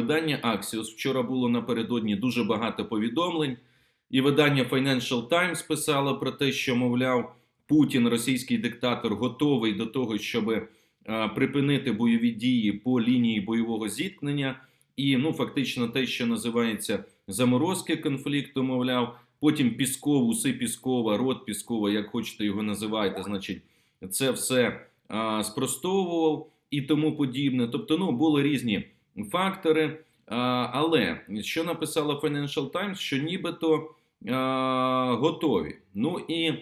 видання Axios. Вчора було напередодні дуже багато повідомлень, і видання Financial Times писало про те, що, мовляв, Путін, російський диктатор, готовий до того, щоб е, припинити бойові дії по лінії бойового зіткнення, і ну, фактично те, що називається заморозки конфлікту, мовляв, потім Пісков, уси Піскова, рот Піскова, як хочете його називайте, значить, це все а, спростовував і тому подібне. Тобто, ну були різні фактори. Але що написала Financial Times, що нібито готові. Ну і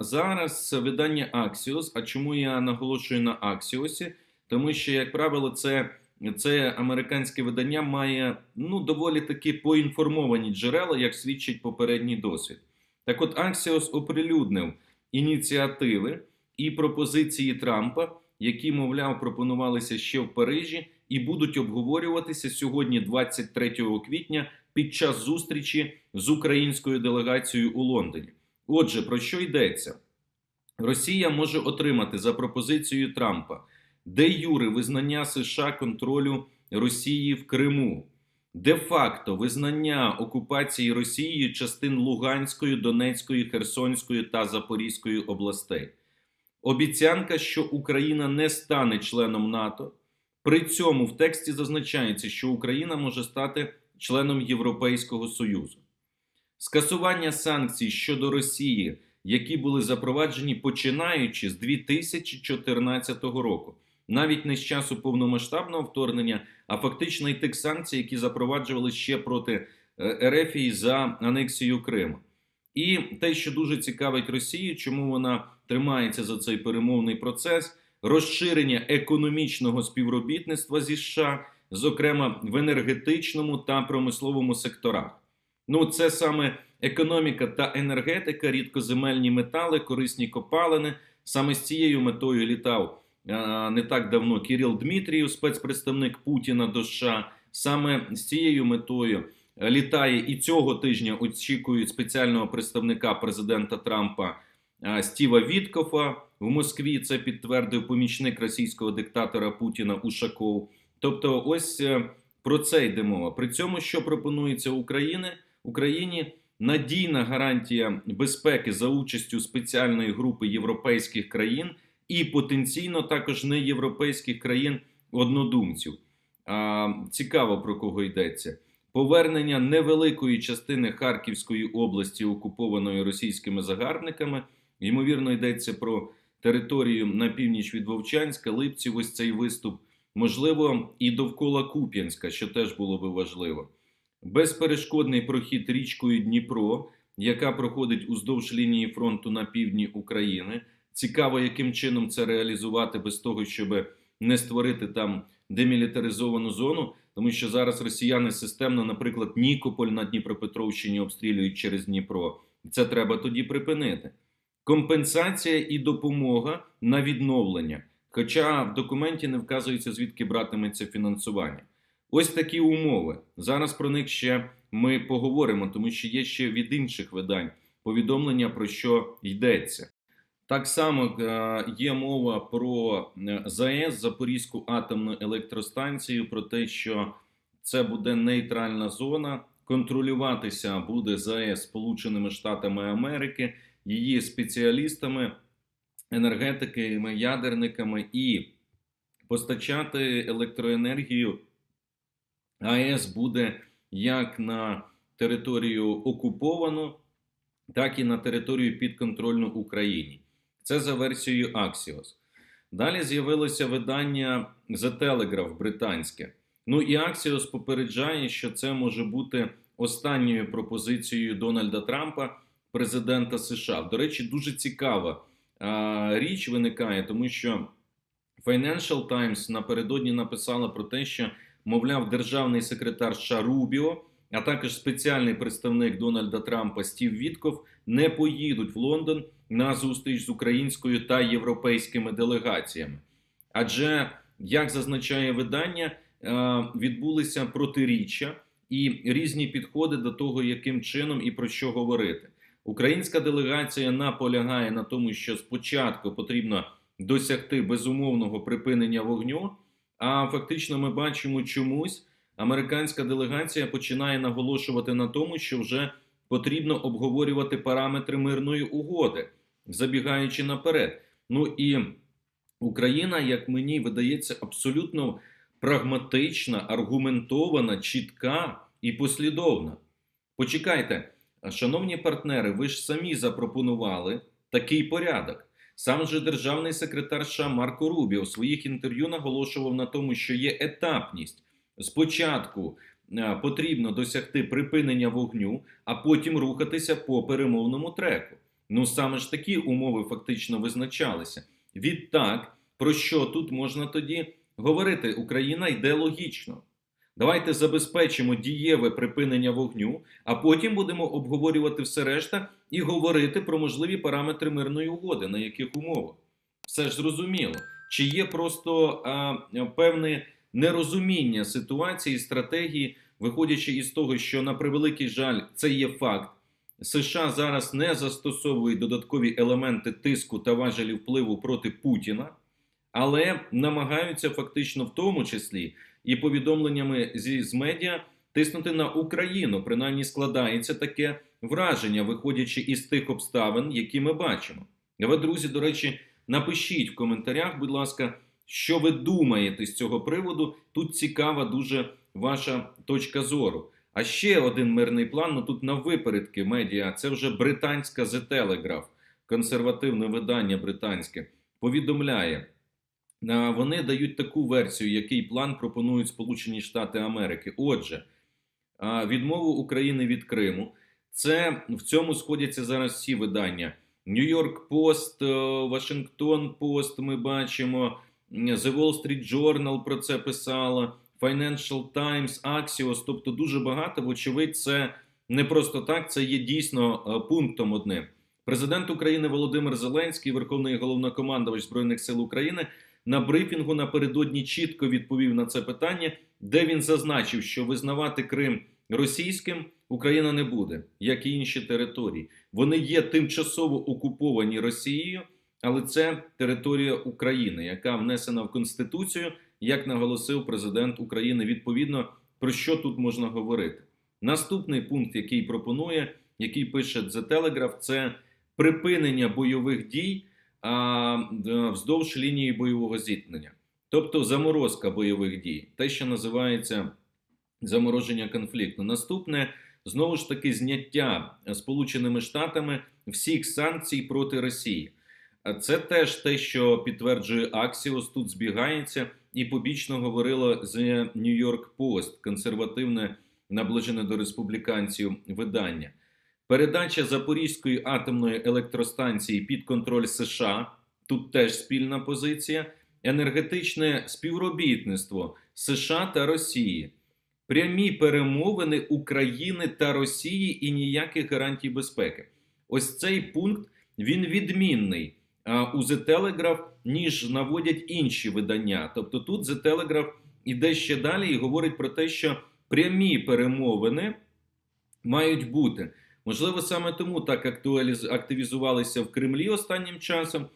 зараз видання Axios. А чому я наголошую на Axios? Тому що, як правило, це, це американське видання має ну доволі таки поінформовані джерела, як свідчить попередній досвід. Так, от Axios оприлюднив ініціативи і пропозиції Трампа, які, мовляв, пропонувалися ще в Парижі, і будуть обговорюватися сьогодні, 23 квітня, під час зустрічі з українською делегацією у Лондоні. Отже, про що йдеться? Росія може отримати за пропозицією Трампа де юри визнання США контролю Росії в Криму, де-факто визнання окупації Росією частин Луганської, Донецької, Херсонської та Запорізької областей. Обіцянка, що Україна не стане членом НАТО. При цьому в тексті зазначається, що Україна може стати членом Європейського Союзу. Скасування санкцій щодо Росії, які були запроваджені починаючи з 2014 року, навіть не з часу повномасштабного вторгнення, а фактично і тих санкцій, які запроваджували ще проти е, Ерефії за анексію Криму. І те, що дуже цікавить Росію, чому вона тримається за цей перемовний процес, розширення економічного співробітництва зі США, зокрема в енергетичному та промисловому секторах. Ну, це саме економіка та енергетика, рідкоземельні метали, корисні копалини. Саме з цією метою літав не так давно Кіріл Дмитрієв, спецпредставник Путіна до США. Саме з цією метою літає і цього тижня. Очікують спеціального представника президента Трампа Стіва Віткофа в Москві. Це підтвердив помічник російського диктатора Путіна Ушаков. Тобто, ось е, про це йде мова. При цьому, що пропонується Україні, Україні надійна гарантія безпеки за участю спеціальної групи європейських країн і потенційно також не європейських країн однодумців. А, Цікаво про кого йдеться. Повернення невеликої частини Харківської області, окупованої російськими загарбниками, ймовірно, йдеться про територію на північ від Вовчанська, Липців. Ось цей виступ, можливо, і довкола Куп'янська, що теж було би важливо. Безперешкодний прохід річкою Дніпро, яка проходить уздовж лінії фронту на півдні України. Цікаво, яким чином це реалізувати без того, щоб не створити там демілітаризовану зону, тому що зараз росіяни системно, наприклад, Нікополь на Дніпропетровщині обстрілюють через Дніпро. Це треба тоді припинити. Компенсація і допомога на відновлення. Хоча в документі не вказується, звідки братиметься фінансування. Ось такі умови. Зараз про них ще ми поговоримо, тому що є ще від інших видань повідомлення, про що йдеться. Так само е, є мова про е, ЗАЕС Запорізьку атомну електростанцію, про те, що це буде нейтральна зона. Контролюватися буде ЗАЕС Сполученими Штатами Америки, її спеціалістами, енергетиками, ядерниками і постачати електроенергію АЕС буде як на територію окуповану, так і на територію підконтрольну Україні. Це за версією Axios. Далі з'явилося видання The Telegraph британське. Ну і Axios попереджає, що це може бути останньою пропозицією Дональда Трампа, президента США. До речі, дуже цікава річ виникає, тому що Financial Times напередодні написала про те, що, мовляв, державний секретар США Рубіо, а також спеціальний представник Дональда Трампа Стів Вітков не поїдуть в Лондон на зустріч з українською та європейськими делегаціями. Адже, як зазначає видання, відбулися протиріччя і різні підходи до того, яким чином і про що говорити. Українська делегація наполягає на тому, що спочатку потрібно досягти безумовного припинення вогню. А фактично, ми бачимо чомусь американська делегація починає наголошувати на тому, що вже потрібно обговорювати параметри мирної угоди, забігаючи наперед. Ну і Україна, як мені видається, абсолютно прагматична, аргументована, чітка і послідовна. Почекайте, шановні партнери, ви ж самі запропонували такий порядок. Сам же державний секретар США Марко Рубіо в своїх інтерв'ю наголошував на тому, що є етапність. Спочатку потрібно досягти припинення вогню, а потім рухатися по перемовному треку. Ну саме ж такі умови фактично визначалися. Відтак, про що тут можна тоді говорити? Україна йде логічно. Давайте забезпечимо дієве припинення вогню, а потім будемо обговорювати все решта і говорити про можливі параметри мирної угоди, на яких умовах. Все ж зрозуміло. Чи є просто а, певне нерозуміння ситуації, стратегії, виходячи із того, що на превеликий жаль, це є факт. США зараз не застосовують додаткові елементи тиску та важелі впливу проти Путіна, але намагаються фактично в тому числі і повідомленнями зі з медіа тиснути на Україну. Принаймні складається таке враження, виходячи із тих обставин, які ми бачимо. Ви, друзі, до речі, напишіть в коментарях, будь ласка, що ви думаєте з цього приводу. Тут цікава дуже ваша точка зору. А ще один мирний план. Ну тут на випередки медіа. Це вже британська The Telegraph, консервативне видання британське, повідомляє. Вони дають таку версію, який план пропонують Сполучені Штати Америки. Отже, відмову України від Криму. Це в цьому сходяться зараз всі видання. Нью-Йорк Пост, Вашингтон Пост. Ми бачимо, The Wall Street Journal про це писала, Financial Times, Axios. Тобто, дуже багато. Вочевидь, це не просто так. Це є дійсно пунктом одним. Президент України Володимир Зеленський, Верховний головнокомандувач Збройних сил України на брифінгу напередодні чітко відповів на це питання, де він зазначив, що визнавати Крим російським Україна не буде, як і інші території. Вони є тимчасово окуповані Росією, але це територія України, яка внесена в Конституцію, як наголосив президент України. Відповідно, про що тут можна говорити? Наступний пункт, який пропонує, який пише The Telegraph, це припинення бойових дій вздовж лінії бойового зіткнення, тобто заморозка бойових дій, те, що називається замороження конфлікту. Наступне знову ж таки зняття Сполученими Штатами всіх санкцій проти Росії. Це теж те, що підтверджує Аксіос, тут збігається, і побічно говорило з New York Post, консервативне наближене до республіканців видання. Передача Запорізької атомної електростанції під контроль США. Тут теж спільна позиція, енергетичне співробітництво США та Росії, прямі перемовини України та Росії і ніяких гарантій безпеки. Ось цей пункт він відмінний у The Telegraph, ніж наводять інші видання. Тобто тут The Telegraph іде ще далі і говорить про те, що прямі перемовини мають бути. Можливо, саме тому так активізувалися в Кремлі останнім часом.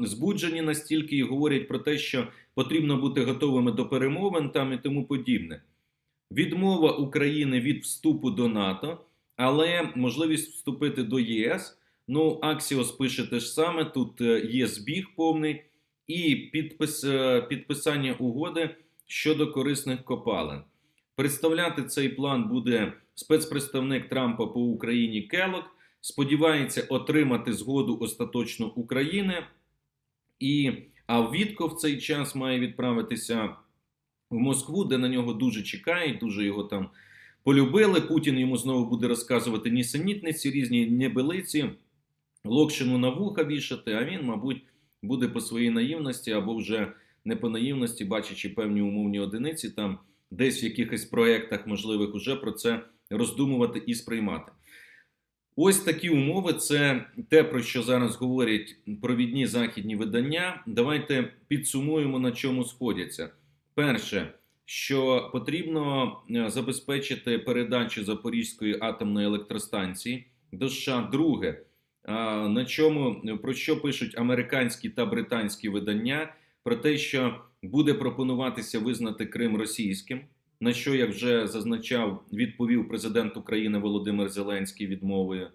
Збуджені настільки і говорять про те, що потрібно бути готовими до перемовин там і тому подібне. Відмова України від вступу до НАТО, але можливість вступити до ЄС. Ну, Аксіос пише те ж саме: тут е, є збіг повний і підпис, е, підписання угоди щодо корисних копалин. Представляти цей план буде спецпредставник Трампа по Україні Келок. Сподівається отримати згоду остаточно України, і а Вітко в цей час має відправитися в Москву, де на нього дуже чекають, дуже його там полюбили. Путін йому знову буде розказувати нісенітниці, різні небелиці, локшину на вуха вішати. А він, мабуть, буде по своїй наївності або вже не по наївності, бачачи певні умовні одиниці, там десь в якихось проєктах можливих уже про це роздумувати і сприймати. Ось такі умови. Це те, про що зараз говорять провідні західні видання. Давайте підсумуємо, на чому сходяться. Перше, що потрібно е, забезпечити передачу Запорізької атомної електростанції до США. Друге, на чому про що пишуть американські та британські видання, про те, що буде пропонуватися визнати Крим російським. На що, як вже зазначав, відповів президент України Володимир Зеленський відмовою.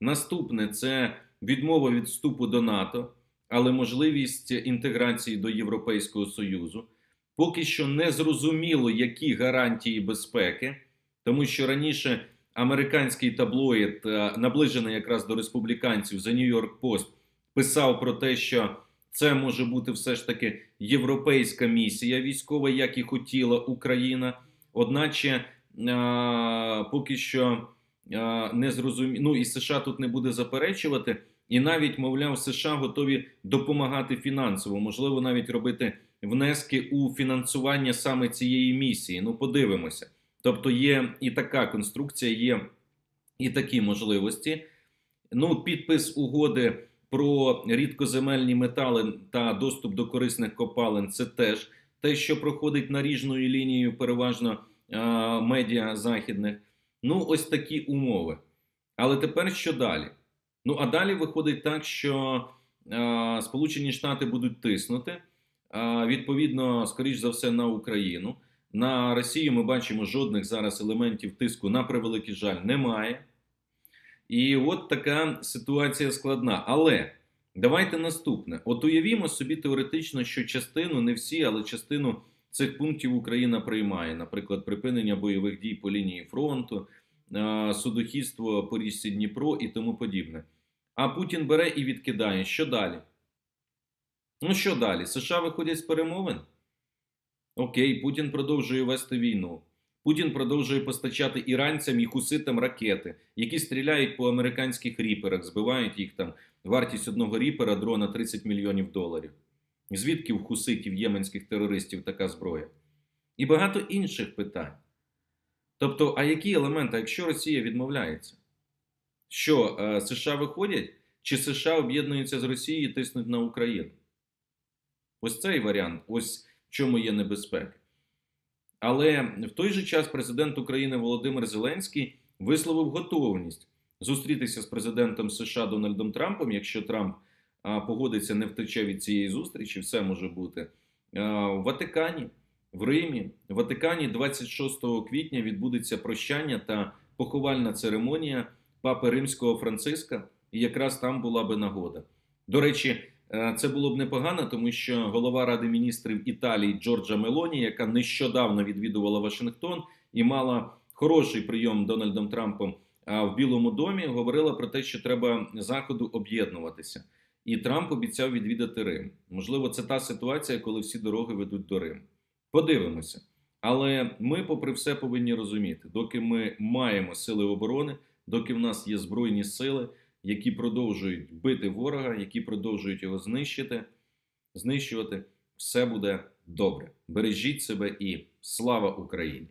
Наступне це відмова від вступу до НАТО, але можливість інтеграції до Європейського Союзу. Поки що не зрозуміло, які гарантії безпеки, тому що раніше американський таблоїд, е, наближений якраз до республіканців New York Post, писав про те, що це може бути все ж таки європейська місія військова, як і хотіла Україна. Одначе а, поки що а, не зрозуміло, ну і США тут не буде заперечувати, і навіть, мовляв, США готові допомагати фінансово, можливо, навіть робити внески у фінансування саме цієї місії. Ну, подивимося. Тобто є і така конструкція, є і такі можливості. Ну, підпис угоди про рідкоземельні метали та доступ до корисних копалин це теж те, що проходить наріжною лінією, переважно медіа західних. Ну, ось такі умови. Але тепер що далі? Ну, а далі виходить так, що а, Сполучені Штати будуть тиснути. А, відповідно, скоріш за все, на Україну. На Росію ми бачимо жодних зараз елементів тиску на превеликий жаль немає. І от така ситуація складна. Але давайте наступне: от уявімо собі теоретично, що частину, не всі, але частину цих пунктів Україна приймає, наприклад, припинення бойових дій по лінії фронту, судохідство по річці Дніпро і тому подібне. А Путін бере і відкидає. Що далі? Ну що далі? США виходять з перемовин? Окей, Путін продовжує вести війну. Путін продовжує постачати іранцям і хуситам ракети, які стріляють по американських ріперах, збивають їх там. Вартість одного ріпера дрона 30 мільйонів доларів. Звідки в хуситів єменських терористів така зброя? І багато інших питань. Тобто, а які елементи, якщо Росія відмовляється? Що е, США виходять, чи США об'єднуються з Росією і тиснуть на Україну? Ось цей варіант, ось в чому є небезпека. Але в той же час президент України Володимир Зеленський висловив готовність зустрітися з президентом США Дональдом Трампом, якщо Трамп погодиться, не втече від цієї зустрічі, все може бути в Ватикані, в Римі. В Ватикані 26 квітня відбудеться прощання та поховальна церемонія папи Римського Франциска, і якраз там була би нагода. До речі. Е, Це було б непогано, тому що голова ради міністрів Італії Джорджа Мелоні, яка нещодавно відвідувала Вашингтон і мала хороший прийом Дональдом Трампом в Білому домі, говорила про те, що треба заходу об'єднуватися. І Трамп обіцяв відвідати Рим. Можливо, це та ситуація, коли всі дороги ведуть до Риму. Подивимося. Але ми, попри все, повинні розуміти, доки ми маємо сили оборони, доки в нас є збройні сили які продовжують бити ворога, які продовжують його знищити, знищувати, все буде добре. Бережіть себе і слава Україні!